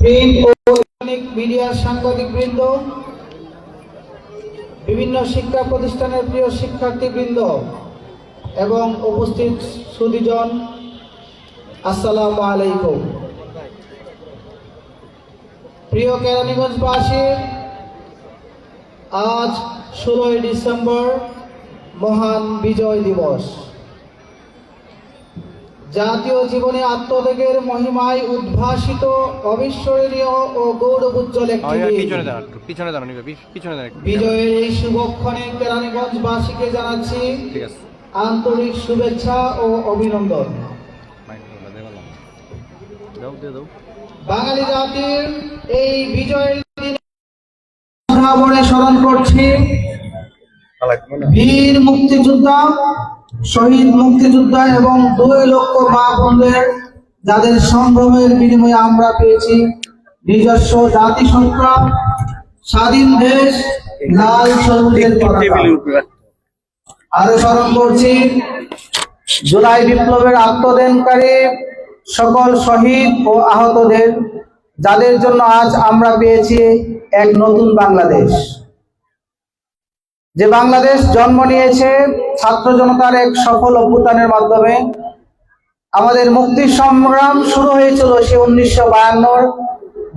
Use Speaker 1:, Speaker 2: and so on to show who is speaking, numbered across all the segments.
Speaker 1: Print ও electronic মিডিয়ার সাংবাদিকবৃন্দ, বিভিন্ন শিক্ষা প্রতিষ্ঠানের প্রিয় শিক্ষার্থীবৃন্দ এবং উপস্থিত সুদীজন আসসালামু আলাইকুম। প্রিয় কেরানীগঞ্জবাসী, আজ ষোলোই ডিসেম্বর মহান বিজয় দিবস। জাতীয় জীবনে আত্মত্যাগের মহিমায় উদ্ভাসিত অবিস্মরণীয় ও গৌরব উজ্জ্বল একটি
Speaker 2: পিছনে দাঁড়ান পিছনে দাঁড়ান।
Speaker 1: বিজয়ের এই শুভক্ষণে কেরানীগঞ্জবাসীকে জানাচ্ছি আন্তরিক শুভেচ্ছা ও অভিনন্দন। বাঙালি জাতির এই বিজয়ের দিনে স্মরণ করছি বীর মুক্তিযোদ্ধা শহীদ মুক্তিযোদ্ধা এবং দুই লক্ষ মা বোনদের যাদের সংগ্রামের বিনিময়ে আমরা পেয়েছি নিজস্ব জাতি সংগ্রাম স্বাধীন দেশ লাল সবুজের আরও স্মরণ করছি জুলাই বিপ্লবের আত্মদানকারী সকল শহীদ ও আহতদের যাদের জন্য আজ আমরা পেয়েছি এক নতুন বাংলাদেশ। যে বাংলাদেশ জন্ম নিয়েছে ছাত্র জনতার এক সফল অভ্যুত্থানের মাধ্যমে, আমাদের মুক্তি সংগ্রাম শুরু হয়েছিল সে উনিশশো বায়ান্নর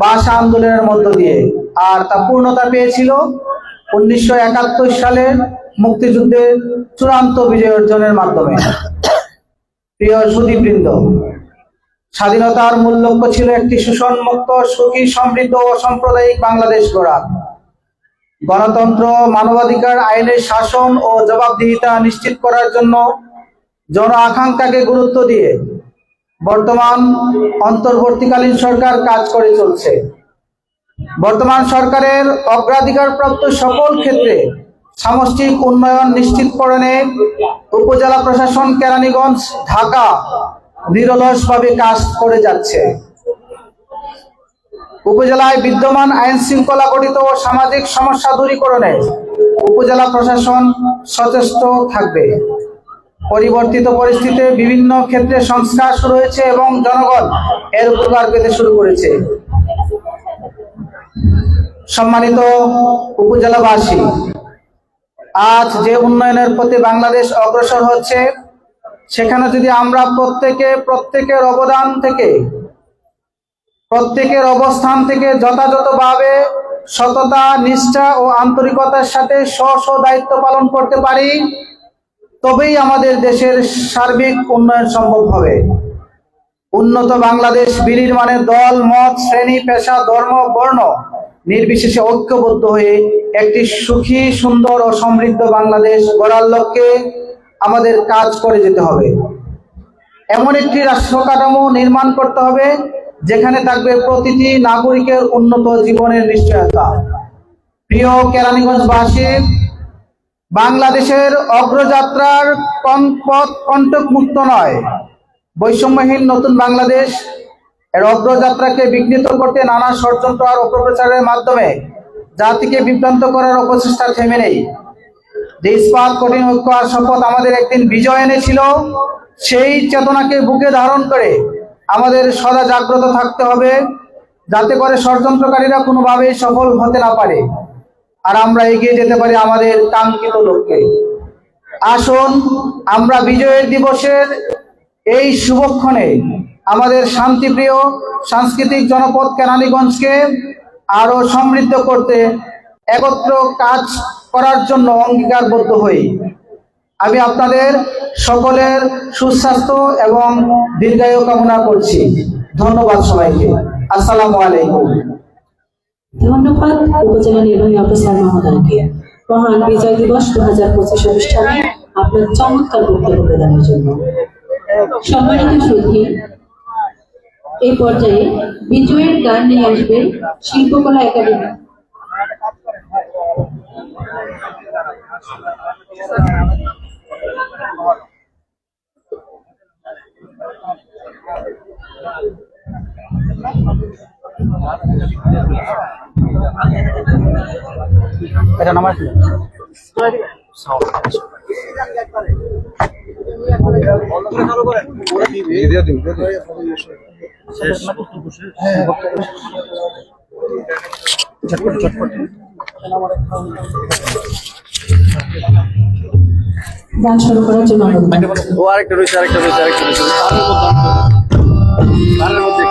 Speaker 1: ভাষা আন্দোলনের মধ্য দিয়ে, আর তা পূর্ণতা পেয়েছিল উনিশশো একাত্তর সালের মুক্তিযুদ্ধের চূড়ান্ত বিজয় অর্জনের মাধ্যমে। প্রিয় সুদীবৃন্দ স্বাধীনতার মূল লক্ষ্য ছিল একটি শোষণমুক্ত সুখী, সমৃদ্ধ ও সাম্প্রদায়িক বাংলাদেশ গড়া। গণতন্ত্র, মানবাধিকার, আইনের শাসন ও জবাবদিহিতা নিশ্চিত করার জন্য জন আকাঙ্ক্ষাকে গুরুত্ব দিয়ে বর্তমান অন্তর্বর্তীকালীন সরকার কাজ করে চলছে। বর্তমান সরকারের অগ্রাধিকারপ্রাপ্ত সকল ক্ষেত্রে সামষ্টিক উন্নয়ন নিশ্চিতকরণে উপজেলা প্রশাসন কেরানীগঞ্জ, ঢাকা নিরলসভাবে কাজ করে যাচ্ছে। উপজেলায় বিদ্যমান আইন শৃঙ্খলা গঠিত ও সামাজিক সমস্যা দূরীকরণে উপজেলা প্রশাসন সচেষ্ট থাকবে। পরিবর্তিত পরিস্থিতিতে বিভিন্ন ক্ষেত্রে সংস্কার শুরু হয়েছে এবং জনগণ এর উপকার পেতে শুরু করেছে। সম্মানিত উপজেলাবাসী, আজ যে উন্নয়নের প্রতি বাংলাদেশ অগ্রসর হচ্ছে, সেখানে যদি আমরা প্রত্যেকে প্রত্যেকের অবদান থেকে প্রত্যেকের অবস্থান থেকে যথাযথভাবে সততা, নিষ্ঠা ও আন্তরিকতার সাথে স্ব স্ব দায়িত্ব পালন করতে পারি, তবেই আমাদের দেশের সার্বিক উন্নয়ন সম্ভব হবে। উন্নত বাংলাদেশ বিনির্মাণের দল, মত, শ্রেণি, পেশা, ধর্ম, বর্ণ নির্বিশেষে ঐক্যবদ্ধ হয়ে একটি সুখী, সুন্দর ও সমৃদ্ধ বাংলাদেশ গড়ার লক্ষ্যে আমাদের কাজ করে যেতে হবে। এমন একটি রাষ্ট্র কাঠামো নির্মাণ করতে হবে যেখানে থাকবে প্রতিটি নাগরিকের উন্নত জীবনের নিশ্চয়তা। প্রিয় কেরানীগঞ্জবাসী, বাংলাদেশের অগ্রযাত্রার পথ কণ্টক মুক্ত নয়। বৈষম্যহীন নতুন বাংলাদেশ, এর অগ্রযাত্রাকে বিঘ্নিত করতে নানা ষড়যন্ত্র আর অপপ্রচারের মাধ্যমে জাতিকে বিভ্রান্ত করার অপচেষ্টা থেমে নেই। যে ইস্পাত কঠিন ঐক্য আর শপথ আমাদের একদিন বিজয় এনেছিল, সেই চেতনাকে বুকে ধারণ করে আমাদের সদা জাগ্রত থাকতে হবে, যাতে করে ষড়যন্ত্রকারীরা কোনোভাবেই সফল হতে না পারে। আর আমরা এগিয়ে যেতে পারি আমাদের কাঙ্ক্ষিত লক্ষ্যে। আসুন, আমরা বিজয়ের দিবসের এই শুভক্ষণে আমাদের শান্তিপ্রিয় সাংস্কৃতিক জনপদ কেরানীগঞ্জকে আরও সমৃদ্ধ করতে একত্র কাজ করার জন্য অঙ্গীকারবদ্ধ হই। আমি আপনাদের সকলের সুস্বাস্থ্য এবং দীর্ঘায়ু কামনা করছি। ধন্যবাদ সবাইকে। আসসালামু আলাইকুম।
Speaker 3: ধন্যবাদ, উপজেলা নির্বাহী অফিসার মহোদয়কে। মহান বিজয় দিবস দু হাজার পঁচিশ অনুষ্ঠানে আপনার চমৎকার বক্তব্য প্রদানের জন্য। সম্মানিত সুধী এই পর্যায়ে বিজয়ের গান নিয়ে আসবে শিল্পকলা একাডেমি।
Speaker 1: এটা নামাজ
Speaker 2: দিয়ে দিও।
Speaker 4: শেষ বক্তব্য শেষ
Speaker 5: গান শুরু করার জন্য
Speaker 4: ও আরেকটা রয়েছে আরেকটা রয়েছে আরেকটা রয়েছে। গানের মধ্যে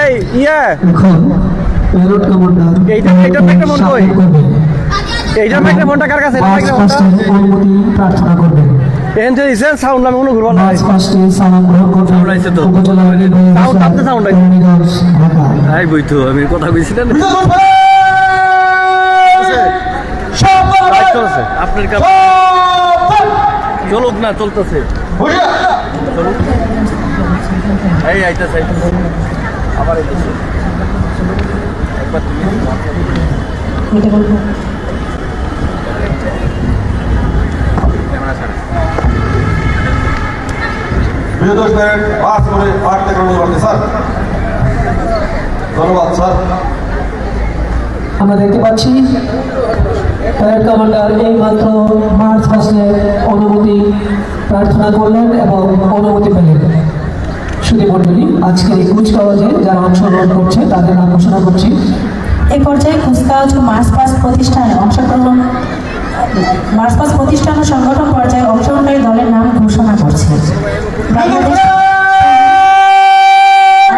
Speaker 4: এই ইয়া। এইটা কই? কার কাছে?
Speaker 6: অনুমতি প্রার্থনা
Speaker 4: সাউন্ড আমি
Speaker 6: সালাম গ্রহণ
Speaker 4: তো। সাউন্ড আপনি সাউন্ড কথা কইছিলেন আপনার কাছে চলুক না চলতেছে। চলুক। এই আইতাছে। একবার তুমি
Speaker 2: থেকে অনুরোধ স্যার। ধন্যবাদ স্যার।
Speaker 6: আমরা দেখতে পাচ্ছি প্যারেড কমান্ডার এই মাত্র মার্চ মাসে অনুমতি প্রার্থনা করলেন এবং অনুমতি পেলেন। শুধু মন্ডলী আজকে এই কুচকাওয়াজে যারা অংশগ্রহণ করছে, তাদের নাম ঘোষণা করছি।
Speaker 7: এই পর্যায়ে কুচকাওয়াজ ও মার্চপাস প্রতিষ্ঠানে অংশগ্রহণ মার্চ পাস প্রতিষ্ঠান ও সংগঠন পর্যায়ে অংশগ্রহণকারী দলের নাম ঘোষণা করছে। বাংলাদেশ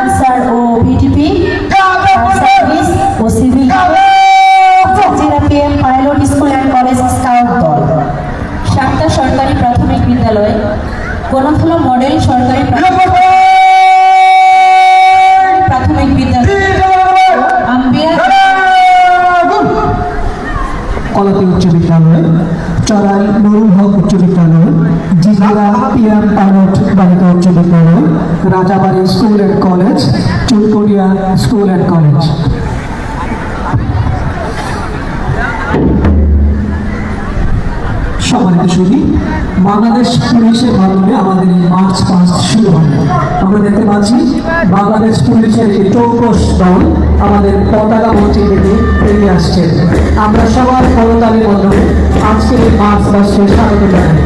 Speaker 7: আনসার ও ভিডিপি সার্ভিস ও সিভিল। কলাপি উচ্চ বিদ্যালয়, চড়াই নরুল হক উচ্চ বিদ্যালয়, জিজারা পিয়ার পাইলট বালিকা উচ্চ বিদ্যালয়,
Speaker 6: Rajabari school and college, Chulkuria school and college. সম্মানিত শুনি বাংলাদেশ পুলিশের মাধ্যমে আমাদের এই মার্চ শুরু হয়। আমরা দেখতে পাচ্ছি, বাংলাদেশ পুলিশের এই চৌকস দল আমাদের পতাকা মঞ্চে থেকে এগিয়ে আসছে। আমরা সবার করতালের মাধ্যমে আজকের এই মার্চ পাঁচকে স্বাগত জানাই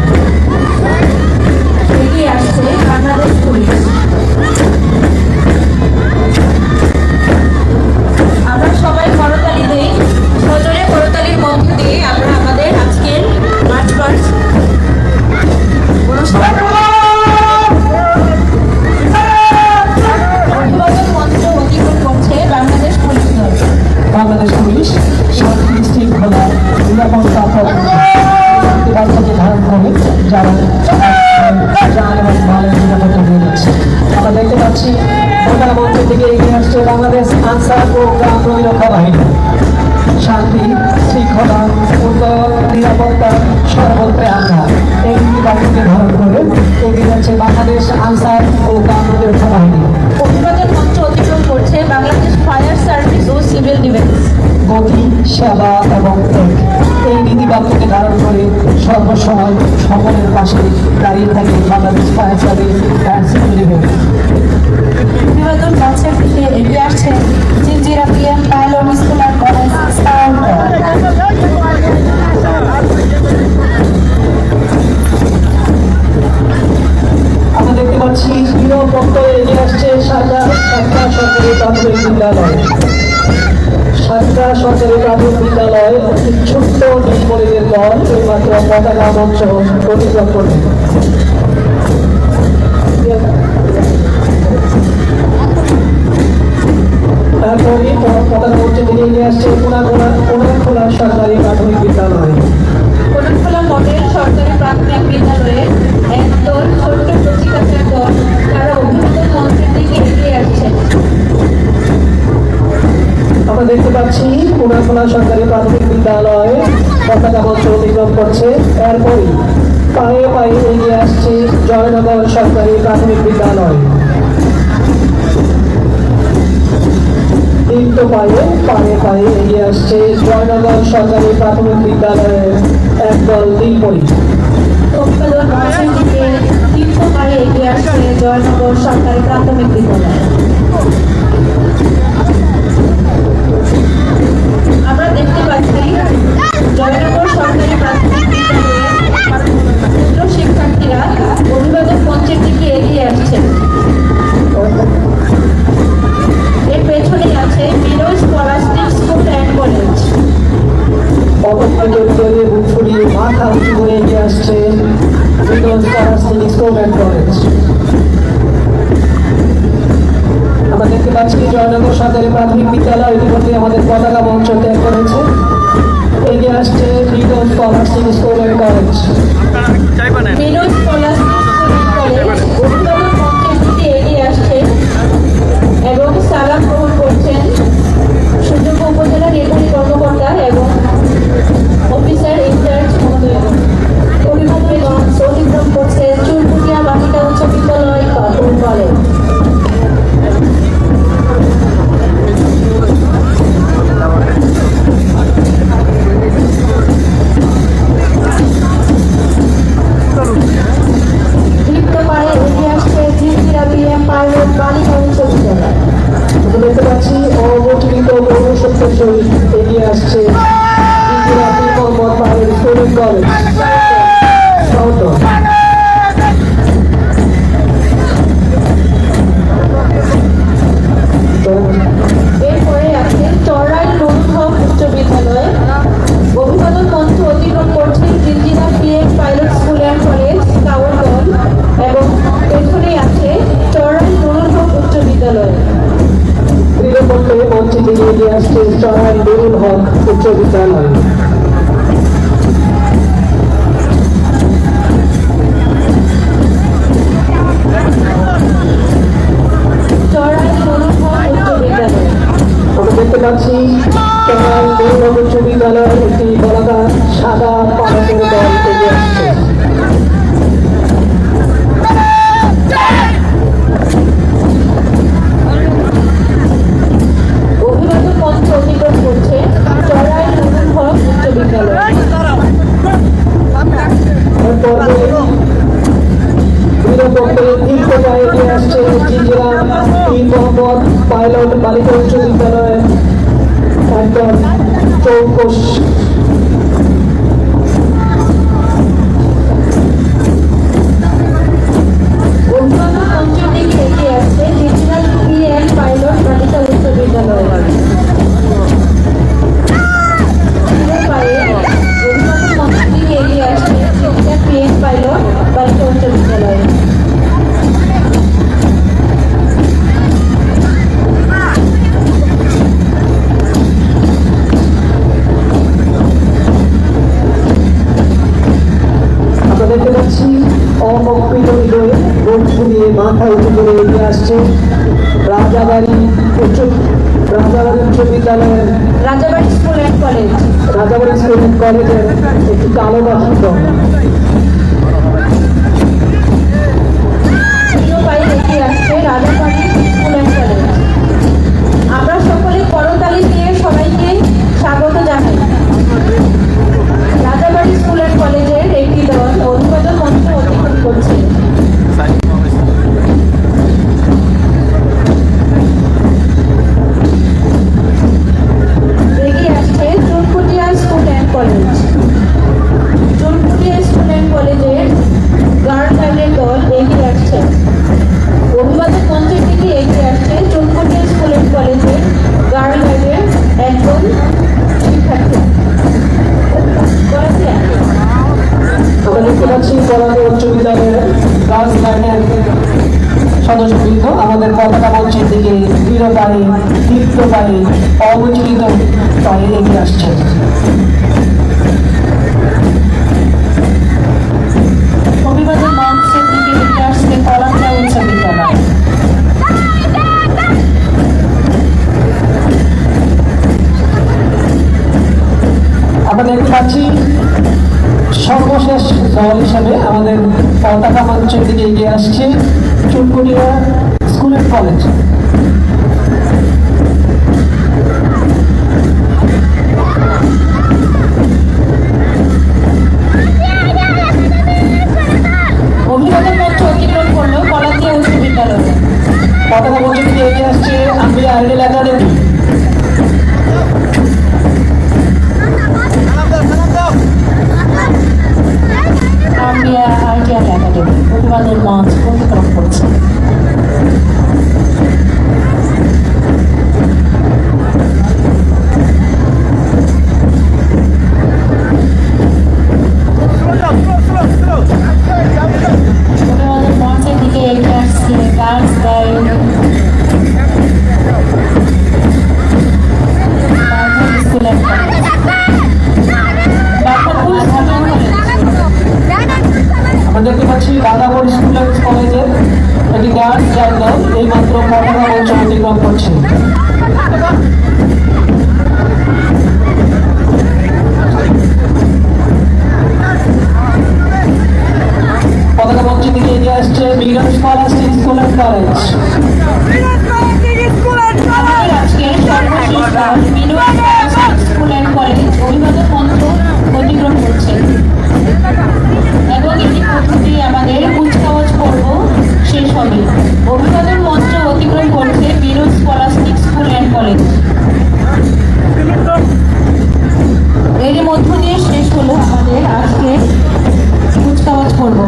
Speaker 6: মঞ্চ প্রতিজ্ঞা করবেন প্রাথমিক বিদ্যালয়ে পতাকা মঞ্চ অতিক্রম করছে। এরপরই পায়ে পায়ে এগিয়ে আসছে জয়নগর সরকারি প্রাথমিক বিদ্যালয়। দীপ্ত পায়ে পায়ে পায়ে এগিয়ে আসছে জয়নগর সরকারি প্রাথমিক বিদ্যালয়ের একদল দিলপরি
Speaker 7: দীপ্ত পায়ে এগিয়ে আসছে জয়নগর সরকারি প্রাথমিক বিদ্যালয়। জয়নগর সরকারি প্রাথমিক শিক্ষার্থীরা অভিভাবক মঞ্চের দিকে এগিয়ে আসছে। এর পেছনে আছে মিরোজ পলাস্টিক স্কুল অ্যান্ড কলেজ
Speaker 6: অবস্থানের তৈরি বুক ফুলিয়ে মাথা উঁচু আমরা দেখতে পাচ্ছি জয়নগর সরকারি প্রাথমিক বিদ্যালয় ইতিমধ্যে আমাদের পতাকা মঞ্চ ত্যাগ করেছে। Ilyas J. Nino
Speaker 7: Scholastic School and College. School and College. প্রশাসন এগিয়ে আসছে।
Speaker 6: সর্বশেষ দল হিসাবে আমাদের পতাকা মঞ্চের দিকে এগিয়ে আসছে চুনকুটিয়া স্কুল অ্যান্ড কলেজ। পতাকা মঞ্চের দিকে এগিয়ে আসছে Ambia ideal academy.
Speaker 7: Ambia ideal academy প্রতিবাদের মঞ্চ অতিক্রম করছে অভিবাদন মঞ্চের মধ্য দিয়ে শেষ হলো আমাদের আজকের কুচকাওয়াজ পর্ব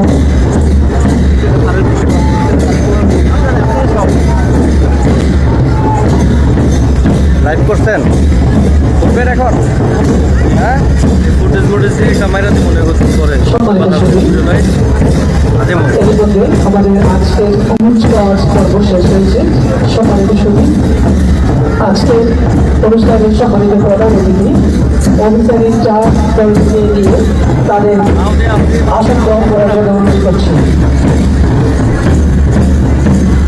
Speaker 2: লাইভ করছেন? উঠবেন এখন? হ্যাঁ? ফুটেজ ফুটেজ দিয়ে দিব মনে করতে করে
Speaker 6: আমাদের আজকের কুচকাওয়াজ পর্ব শেষ হয়েছে। সম্মানিত সুদী আজকের অনুষ্ঠানের সম্মানিত প্রধান অতিথি অফিসারি চা দলকে নিয়ে তাদের আসন গ্রহণ করার জন্য অনুরোধ করছি।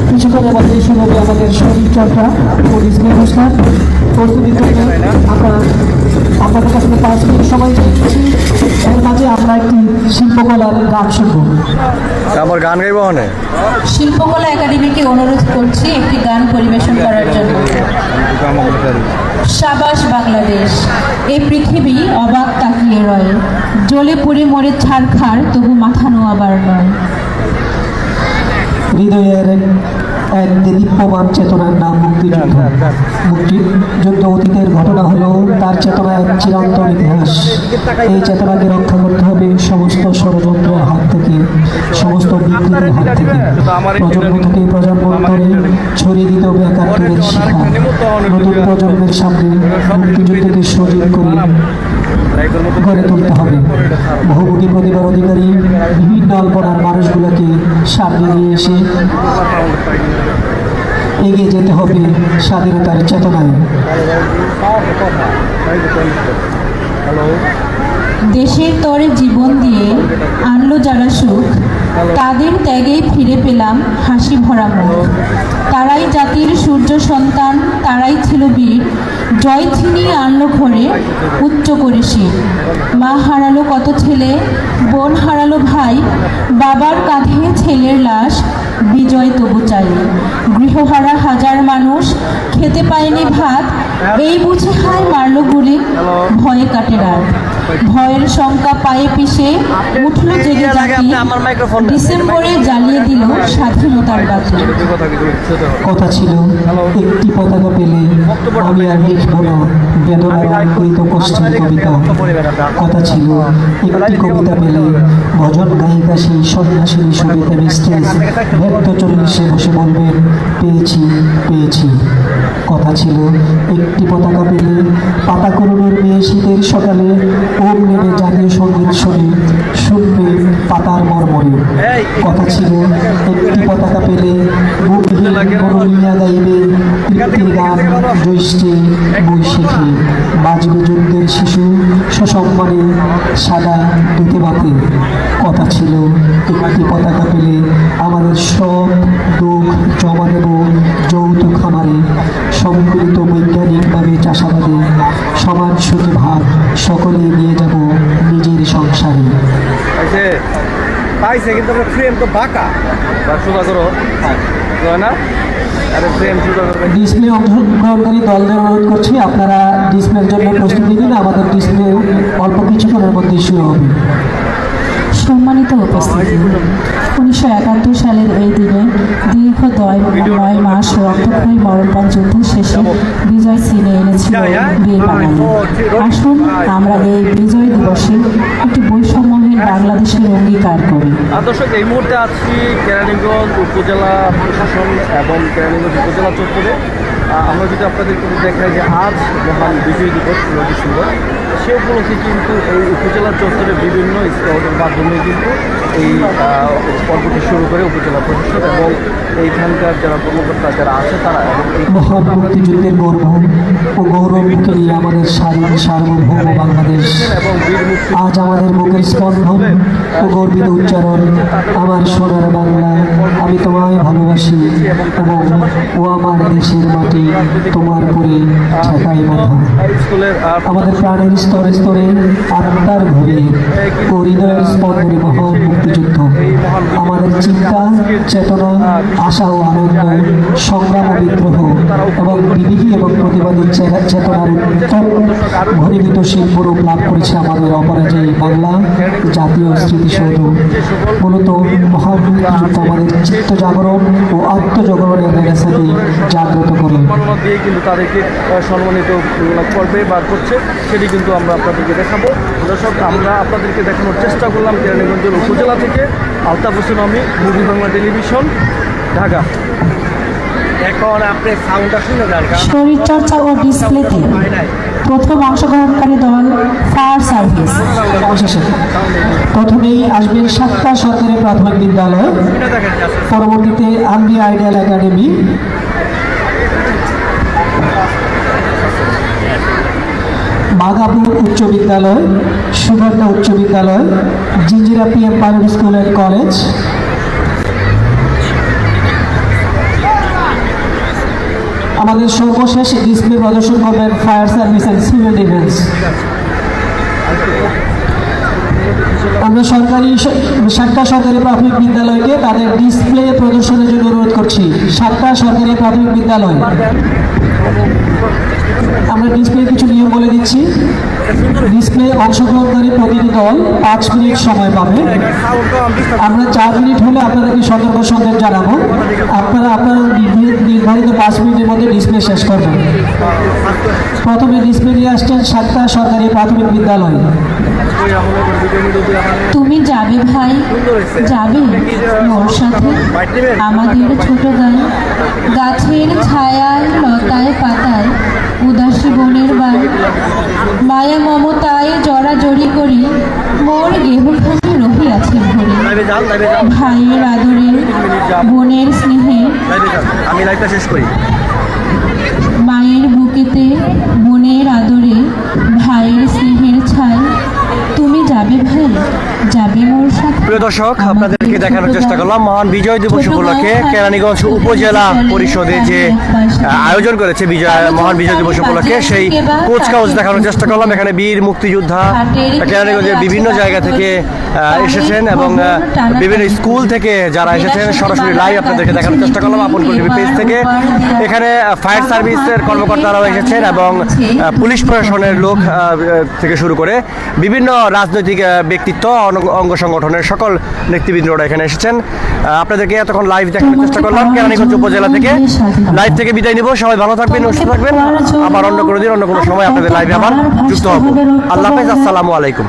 Speaker 6: কিছুক্ষণের মধ্যেই শুরু হবে আমাদের শরীর চর্চা ও ডিসপ্লে অনুষ্ঠান প্রস্তুতির জন্য আমরা আপনাদের কাছে পাঁচ মিনিট সময় দিচ্ছি। এর মাঝে আমরা একটি শিল্পকলার গান শুনব।
Speaker 2: আবার গান গাইব
Speaker 7: শিল্পকলা একাডেমিকে অনুরোধ করছি একটি গান পরিবেশন করার জন্য। সাবাস বাংলাদেশ। এই পৃথিবী অবাক তাকিয়ে রয়। জলে পড়ে মরে ছাড় ছাড়খার তবু মাথা নোয়াবার নয়।
Speaker 6: হৃদয়ের এক দেদীপ্যমান চেতনার নাম মুক্তিযুদ্ধ। মুক্তিযুদ্ধ অতীতের ঘটনা হলো তার চেতনা এক চিরন্তন ইতিহাস। এই চেতনাকে রক্ষা করতে হবে সমস্ত ষড়যন্ত্রের হাত থেকে সমস্ত বিকৃতির হাত থেকে। প্রজন্ম থেকে প্রজন্মান্তরে ছড়িয়ে দিতে হবে একাত্তরের শিক্ষা নতুন প্রজন্মের সামনে মুক্তিযুদ্ধকে সজীব করে গড়ে তুলতে হবে। বহুমুখী প্রতিভার অধিকারী বিভিন্ন অল্পনার মানুষগুলোকে সামনে নিয়ে এসে এগিয়ে যেতে হবে স্বাধীনতার চেতনায়।
Speaker 7: দেশের তরে জীবন দিয়ে আনলো যারা সুখ, তাদের ত্যাগেই ফিরে পেলাম হাসি ভরা মুখ। তারাই জাতির সূর্য সন্তান, তারাই ছিল বীর। জয় ছিনিয়ে আনলো ঘরে, উচ্চ করে শির। মা হারালো কত ছেলে, বোন হারালো ভাই, বাবার কাঁধে ছেলের লাশ বিজয় তবু চাই। গৃহহারা হাজার মানুষ, খেতে পায়নি ভাত, এই বুঝে হায় মারল গুলি, ভয়ে কাটে রাত। ভয়ের শঙ্কা পায়ে পিষে উঠল জেগে জাতি। ডিসেম্বরে জ্বালিয়ে দিল স্বাধীনতার বাতি।
Speaker 2: কথা
Speaker 6: ছিল একটি পতাকা পেলে আমি আর লিখব না বেদনার অঙ্কিত কষ্টের কবিতা। কথা ছিল একটি কবিতা পেলে ভজন গায়িকা সেই সন্ন্যাসিনী সুবিধা স্টেজ ব্যক্ত চল্লিশে বসে বলবেন পেয়েছি পেয়েছি। কথা ছিল একটি পতাকা পেলে পাতা করুণের মেয়ে শীতের সকালে ওম নেবে জাতীয় সংগীত শুনে শুনবে পাতার মর্মরে। কথা ছিল, একটি পতাকা পেলে বুকহীন মনোলিয়া গাইবে তৃপ্তির গান জ্যৈষ্ঠে বৈশাখী। বাজবে যুদ্ধের শিশু, সসম্মানে সাদা দুতে বাতে কথা ছিল, একটি পতাকা পেলে আমাদের সব দুঃখ জমা দেব যৌথ খামারে। সম্মিলিত বৈজ্ঞানিকভাবে চাষাবাদে সমান সুখী ভাগ সকলে নিয়ে যাব নিজের সংসারে।
Speaker 2: পাইছে? পাইছে কিন্তু আমরা ফ্রেম তো বাঁকা। বা সোজা করো না?
Speaker 6: ডিসপ্লে অংশগ্রহণকারী দলদের অনুরোধ করছি আপনারা ডিসপ্লের জন্য প্রস্তুতি দিন আমাদের ডিসপ্লে অল্প কিছুক্ষণের মধ্যে শুরু হবে।
Speaker 7: সম্মানিত উপস্থিতি। উনিশশো একাত্তর সালের এই দিনে দীর্ঘ নয় মাস রক্তক্ষয়ী মরণপান যুদ্ধের শেষে বিজয় সিনে এনেছিল আসুন আমরা এই বিজয় দিবসে একটি বৈষম্যহীন বাংলাদেশের অঙ্গীকার করি।
Speaker 2: দর্শক, এই মুহূর্তে আছি কেরানীগঞ্জ উপজেলা প্রশাসন এবং কেরানীগঞ্জ উপজেলা চত্বরে। আমরা যদি আপনাদের একটু দেখাই যে আজ মহান বিজয় দিবস ষোলো ডিসেম্বর সে উপলক্ষে কিন্তু এই উপজেলা চত্বরে বিভিন্ন স্কাউটের মাধ্যমে কিন্তু এই পর্বটি শুরু করে উপজেলা প্রশাসন এবং এইখানকার যারা কর্মকর্তা যারা আছে তারা
Speaker 6: গর্ব ও গৌরবকে নিয়ে আমাদের স্বাধীন সার্বভৌম বাংলাদেশ। আজ আমাদের বুকের স্পন্দন ও গর্বিত উচ্চারণ আমার সোনার বাংলা। আমি তোমায় ভালোবাসি এবং ও আমার দেশের মাটি তোমার পরে ঠেকাই
Speaker 2: স্কুলের
Speaker 6: আমাদের প্রাণের স্তরে স্তরে আত্মার ঘরে ও হৃদয়ের স্পন্দনে মহান মুক্তিযুদ্ধ আমাদের চিন্তা, চেতনা আশা ও আনন্দ, সংগ্রাম বিদ্রোহ এবং বিবিধি এবং প্রতিবাদী চেতনার উত্তম ঘনীভূত শিল্পরূপ লাভ করেছে আমাদের অপরাজয়ী বাংলা জাতীয় স্মৃতিসৌধ। মূলত মহান আমাদের চিত্ত জাগরণ ও আত্মজাগরণের রেনেসাকে জাগ্রত করে।
Speaker 2: দিয়ে কিন্তু তাদেরকে সম্মানিত করবে বার করছে। সেটি কিন্তু আমরা আপনাদেরকে দেখাবো। দর্শক, আমরা আপনাদেরকে দেখানোর চেষ্টা করলাম কেরানীগঞ্জের উপজেলা থেকে আলতাফ হোসেন আমি মুভি বাংলা টেলিভিশন। ঢাকা। এখন আপনি সাউন্ডটা শুনে যান
Speaker 3: শরীরচর্চা ও ডিসপ্লেতে প্রথম অংশগ্রহণকারী দল ফায়ার সার্ভিস।
Speaker 6: অবশেষে প্রথমেই আসবে সাতটা সরকারি প্রাথমিক বিদ্যালয়। পরবর্তীতে আন্দি আইডিয়াল একাডেমি। বাঘাপুর উচ্চ বিদ্যালয় সুবর্ণা উচ্চ বিদ্যালয় Jinjira P M primary school and college. আমাদের সর্বশেষ ডিসপ্লে প্রদর্শন করবেন fire service and civil defence. আমরা সরকারি সাতটা সরকারি প্রাথমিক বিদ্যালয়কে তাদের ডিসপ্লে প্রদর্শনের জন্য অনুরোধ করছি। সাতটা সরকারি প্রাথমিক বিদ্যালয়। আমরা ডিসপ্লে কিছু নিয়ম বলে দিচ্ছি। ডিসপ্লে অংশগ্রহণকারী প্রতিটি দল পাঁচ মিনিট সময় পাবে। আমরা চার মিনিট হলে আপনাদেরকে সতর্ক সন্দেশ জানাব। আপনারা, আপনার নির্ধারিত পাঁচ মিনিটের মধ্যে ডিসপ্লে শেষ করবেন। প্রথমে ডিসপ্লে নিয়ে আসছেন সাতটা সরকারি প্রাথমিক বিদ্যালয়।
Speaker 7: তুমি যাবে ভাই? যাবে? মোর সাথে? আমাদের ছোট গায়ে গাছের ছায়ায় লতায় পাতায় উদাসী বনের বান। মায়া মমতায় জড়াজড়ি করি মোর গেহখানি রহিয়াছে ভরে। ভাইয়ের আদরে বোনের স্নেহে মায়ের বুকেতে বোনের আদরে ভাইয়ের স্নেহের ছাই তুমি যাবে ভাই যাবে মোর সাথে
Speaker 2: প্রিয় দর্শক আপনাদেরকে দেখানোর চেষ্টা করলাম। মহান বিজয় দিবস উপলক্ষে কেরানীগঞ্জ উপজেলা পরিষদে যে আয়োজন করেছে বিজয়, মহান বিজয় দিবস উপলক্ষে, সেই কুচকাউজ দেখানোর চেষ্টা করলাম। এখানে বীর মুক্তিযোদ্ধা কেরানীগঞ্জের বিভিন্ন জায়গা থেকে এসেছেন এবং বিভিন্ন স্কুল থেকে যারা এসেছেন, সরাসরি লাইভ আপনাদেরকে দেখানোর চেষ্টা করলাম আপন টিভি পেজ থেকে। এখানে ফায়ার সার্ভিসের কর্মকর্তারাও এসেছেন এবং পুলিশ প্রশাসনের লোক থেকে শুরু করে বিভিন্ন রাজনৈতিক ব্যক্তিত্ব অঙ্গ সংগঠনের সকল নেতৃবৃন্দরা এখানে এসেছেন। আপনাদেরকে এতক্ষণ লাইভ দেখানোর চেষ্টা করলাম। কেরানীগঞ্জ উপজেলা থেকে লাইভ থেকে বিদায় নিব। সবাই ভালো থাকবেন সুস্থ থাকবেন। আবার অন্য কোনো দিন অন্য কোনো সময় আপনাদের লাইভে আবার যুক্ত হব। আল্লাহ হাফেজ আসসালামু আলাইকুম।